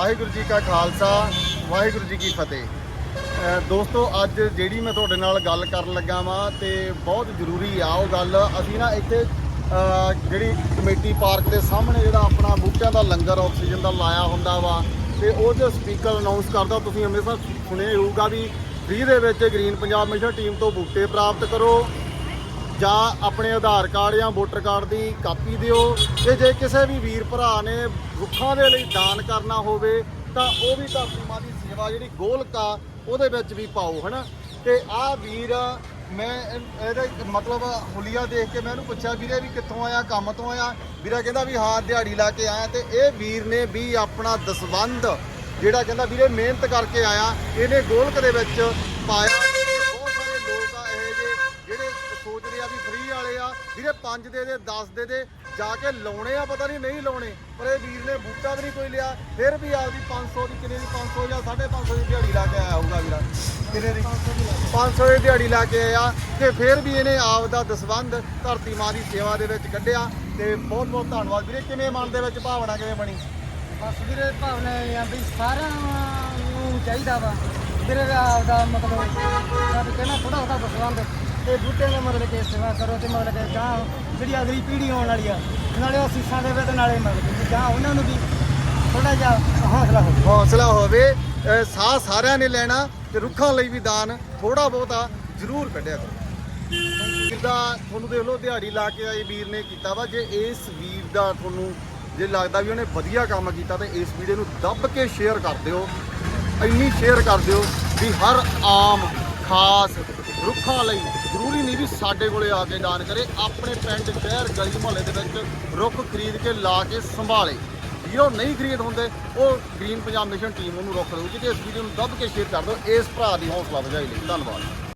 ਵਾਹਿਗੁਰੂ ਜੀ ਕਾ ਖਾਲਸਾ, ਵਾਹਿਗੁਰੂ ਜੀ ਕੀ ਫਤਿਹ। ਦੋਸਤੋ, ਅੱਜ ਜਿਹੜੀ ਮੈਂ ਤੁਹਾਡੇ ਨਾਲ ਗੱਲ ਕਰਨ ਲੱਗਾ ਵਾਂ ਤੇ ਬਹੁਤ ਜ਼ਰੂਰੀ ਆ ਉਹ ਗੱਲ। ਅਸੀਂ ਨਾ ਇੱਥੇ ਜਿਹੜੀ ਕਮੇਟੀ ਪਾਰਕ ਦੇ ਸਾਹਮਣੇ ਜਿਹੜਾ ਆਪਣਾ ਬੂਟਿਆਂ ਦਾ ਲੰਗਰ ਆਕਸੀਜਨ ਦਾ ਲਾਇਆ ਹੁੰਦਾ ਵਾ ਤੇ ਉਹ ਜੋ ਸਪੀਕਰ ਅਨਾਉਂਸ ਕਰਦਾ, ਤੁਸੀਂ ਹਮੇਸ਼ਾ ਸੁਣਿਆ ਹੋਊਗਾ ਵੀ ਫ੍ਰੀ ਦੇ ਵਿੱਚ ਗ੍ਰੀਨ ਪੰਜਾਬ ਮਿਸ਼ਨ ਟੀਮ ਤੋਂ ਬੂਟੇ ਪ੍ਰਾਪਤ ਕਰੋ। ਜਾਂ ਆਪਣੇ ਆਧਾਰ ਕਾਰਡ ਜਾਂ ਵੋਟਰ ਕਾਰਡ ਦੀ ਕਾਪੀ ਦਿਓ ਤੇ ਜੇ ਕਿਸੇ ਵੀ ਵੀਰ ਭਰਾ ਨੇ ਰੁੱਖਾਂ ਦੇ ਲਈ ਦਾਨ ਕਰਨਾ ਹੋਵੇ ਤਾਂ ਉਹ ਵੀ ਧਰਤੀ ਮਾਂ ਦੀ ਸੇਵਾ ਜਿਹੜੀ ਗੋਲਕਾ ਉਹਦੇ ਵਿੱਚ ਵੀ ਪਾਓ, ਹਨਾ? ਤੇ ਆਹ ਵੀਰ, ਮੈਂ ਇਹ- ਇਹਦਾ ਮਤਲਬ ਹੁਲੀਆ ਦੇਖ ਕੇ ਮੈਂ ਇਹਨੂੰ ਪੁੱਛਿਆ, ਵੀਰੇ ਵੀ ਕਿੱਥੋਂ ਆਇਆ, ਕੰਮ ਤੋਂ ਆਇਆ? ਵੀਰਾ ਕਹਿੰਦਾ ਵੀ ਹਾਂ, ਦਿਹਾੜੀ ਲਾ ਕੇ ਆਇਆ ਤੇ ਇਹ ਵੀਰ ਨੇ ਵੀ ਆਪਣਾ ਦਸਵੰਧ ਜਿਹੜਾ ਕਹਿੰਦਾ ਵੀਰੇ ਮਿਹਨਤ ਕਰਕੇ ਆਇਆ, ਇਹਨੇ ਗੋਲਕ ਦੇ ਵਿੱਚ ਪਾਇਆ ਬਹੁਤ ਸਾਰੇ ਲੋਕ ਆ ਇਹ ਜੇ ਜਿਹੜੇ ਆ ਵੀ ਫ੍ਰੀ ਵਾਲੇ ਆ। ਵੀਰੇ 5 ਦੇ ਦੇ 10 ਦੇ ਦੇ, ਜਾ ਕੇ ਲਾਉਣੇ ਆ, ਪਤਾ ਨਹੀਂ ਨਹੀਂ ਲਾਉਣੇ, ਪਰ ਇਹ ਵੀਰ ਨੇ ਬੂਟਾ ਵੀ ਨਹੀਂ ਕੋਈ ਲਿਆ। ਫਿਰ ਵੀ ਆਪਦੀ 500 ਦੀ ਕਿੰਨੇ ਦੀ 500 ਜਾਂ 550 ਦੀ ਦਿਹਾੜੀ ਲਾ ਕੇ ਆਇਆ ਹੋਊਗਾ ਵੀਰਾ। ਕਿੰਨੇ ਦੀ? 500 ਦੀ ਦਿਹਾੜੀ ਲਾ ਕੇ ਆਇਆ ਤੇ ਫਿਰ ਵੀ ਇਹਨੇ ਆਪ ਦਾ ਦਸਵੰਧ ਧਰਤੀ ਮਾਂ ਦੀ ਸੇਵਾ ਦੇ ਵਿੱਚ ਕੱਢਿਆ ਤੇ ਬਹੁਤ ਬਹੁਤ ਧੰਨਵਾਦ। ਵੀਰੇ ਕਿਵੇਂ ਮਨ ਦੇ ਵਿੱਚ ਭਾਵਨਾ ਕਿਵੇਂ ਬਣੀ? ਬਸ ਵੀਰੇ ਭਾਵਨਾ ਇਹ ਆ ਵੀ ਸਾਰਿਆਂ ਨੂੰ ਚਾਹੀਦਾ ਵਾ। ਵੀਰੇ ਆਪਦਾ ਮਤਲਬ ਜਦ ਕਹਿਣਾ ਥੋੜਾ ਉਹਦਾ ਦਸਵੰਦ ਤੇ ਬੂਟੇ ਦਾ ਮਤਲਬ ਕਿ ਸੇਵਾ ਕਰੋ ਤੇ ਮਤਲਬ ਕਿ ਗਾਂ ਜਿਹੜੀ ਅਗਲੀ ਪੀੜ੍ਹੀ ਆਉਣ ਵਾਲੀ ਆ, ਨਾਲੇ ਉਹ ਸੀਸਾਂ ਦੇਵੇ ਤੇ ਨਾਲੇ ਮਤਲਬ ਕਿ ਗਾਂ ਉਹਨਾਂ ਨੂੰ ਵੀ ਥੋੜਾ ਜਿਹਾ ਹੌਸਲਾ ਹੋਵੇ। ਹੌਸਲਾ ਹੋਵੇ, ਅਹ ਸਾਹ ਸਾਰਿਆਂ ਨੇ ਲੈਣਾ ਤੇ ਰੁੱਖਾਂ ਲਈ ਵੀ ਦਾਨ ਥੋੜਾ ਬਹੁਤਾ ਜ਼ਰੂਰ ਕੱਢਿਆ ਕਰੋ। ਜਿੱਦਾਂ ਤੁਹਾਨੂੰ ਦੇਖ ਲਓ, ਦਿਹਾੜੀ ਲਾ ਕੇ ਆਏ ਵੀਰ ਨੇ ਕੀਤਾ ਵਾ, ਜੇ ਇਸ ਵੀਰ ਦਾ ਤੁਹਾਨੂੰ ਜੇ ਲੱਗਦਾ ਵੀ ਉਹਨੇ ਵਧੀਆ ਕੰਮ ਕੀਤਾ ਤਾਂ ਇਸ ਵੀਡੀਓ ਨੂੰ ਦੱਬ ਕੇ ਸ਼ੇਅਰ ਕਰ ਦਿਓ, ਇੰਨੀ ਸ਼ੇਅਰ ਕਰ ਦਿਓ ਵੀ ਹਰ ਆਮ ਖਾਸ ਰੁੱਖਾਂ ਲਈ ਜ਼ਰੂਰੀ ਨਹੀਂ ਵੀ ਸਾਡੇ ਕੋਲੇ ਆ ਕੇ ਦਾਨ ਕਰੇ, ਆਪਣੇ ਪਿੰਡ, ਸ਼ਹਿਰ, ਗਲੀ ਮੁਹੱਲੇ ਦੇ ਵਿੱਚ ਰੁੱਖ ਖਰੀਦ ਕੇ ਲਾ ਕੇ ਸੰਭਾਲੇ। ਜਿਹੋ ਨਹੀਂ ਖਰੀਦ ਹੁੰਦੇ, ਉਹ ਗ੍ਰੀਨ ਪੰਜਾਬ ਮਿਸ਼ਨ ਟੀਮ ਉਹਨੂੰ ਰੁੱਖ ਦੇਊਗੀ ਤੇ ਇਸ ਵੀਡੀਓ ਨੂੰ ਦੱਬ ਕੇ ਸ਼ੇਅਰ ਕਰ ਦਿਓ। ਇਸ ਭਰਾ ਦੀ ਹੌਸਲਾ ਵਧਾਈ ਲਈ। ਧੰਨਵਾਦ।